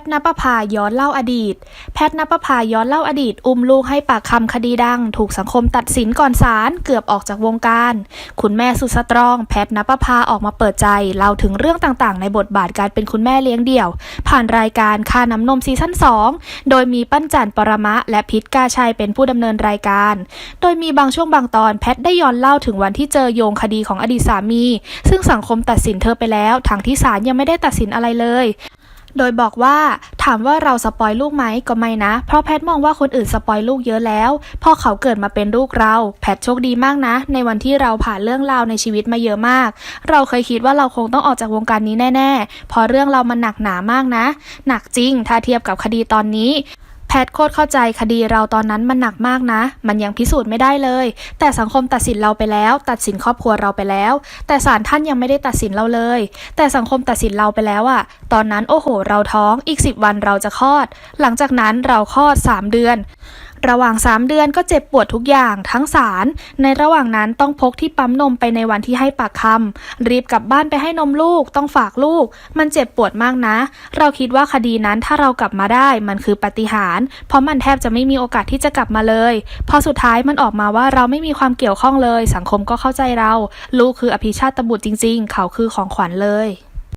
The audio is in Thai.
ทณปภาย้อนเล่าอดีต แพทย์ณปภาย้อนเล่าอดีต อุ้มลูกให้ปากคำคดีดัง ถูกสังคมตัดสินก่อนศาลเกือบออกจากวงการ คุณแม่สุดสตรอง แพทย์ณปภาออกมาเปิดใจเล่าถึงเรื่องต่างๆ ในบทบาทการเป็นคุณแม่เลี้ยงเดี่ยว ผ่านรายการค่าน้ำนมซีซั่น2 โดยมีปั้นจันปรมะ และพิษกาชัยเป็นผู้ดำเนินรายการ โดยมีบางช่วงบางตอนแพทย์ได้ย้อนเล่าถึงวันที่เจอโยงคดีของอดีตสามี ซึ่งสังคมตัดสินเธอไปแล้วทางที่ศาลยังไม่ได้ตัดสินอะไรเลย โดยบอกว่าถามว่าเราสปอยลูกไหมก็ไม่นะ เพราะแพทมองว่าคนอื่นสปอยลูกเยอะแล้ว พอเขาเกิดมาเป็นลูกเรา แพทโชคดีมากนะ ในวันที่เราผ่านเรื่องราวในชีวิตมาเยอะมาก เราเคยคิดว่าเราคงต้องออกจากวงการนี้แน่ๆ เพอเรื่องเรามันหนักหนามากนะ หนักจริงถ้าเทียบกับคดีตอนนี้ แพทย์โคตรเข้าใจคดีเราตอนนั้นมันหนักมากนะ มันยังพิสูจน์ไม่ได้เลย แต่สังคมตัดสินเราไปแล้ว ตัดสินครอบครัวเราไปแล้ว แต่ศาลท่านยังไม่ได้ตัดสินเราเลย แต่สังคมตัดสินเราไปแล้วอะตอนนั้นโอ้โห เราท้องอีก 10 วันเราจะคลอด หลังจากนั้นเราคลอด 3 เดือน ระหว่าง 3 เดือนก็เจ็บปวดทุกอย่างทั้งสาร ในระหว่างนั้นต้องพกที่ปั๊มนมไปในวันที่ให้ปากคำรีบกลับบ้านไปให้นมลูก ต้องฝากลูก มันเจ็บปวดมากนะ เราคิดว่าคดีนั้นถ้าเรากลับมาได้มันคือปาฏิหารย์เพราะมันแทบจะไม่มีโอกาสที่จะกลับมาเลย พอสุดท้ายมันออกมาว่าเราไม่มีความเกี่ยวข้องเลย สังคมก็เข้าใจเรา ลูกคืออภิชาติบุตรจริง ๆ เขาคือของขวัญเลย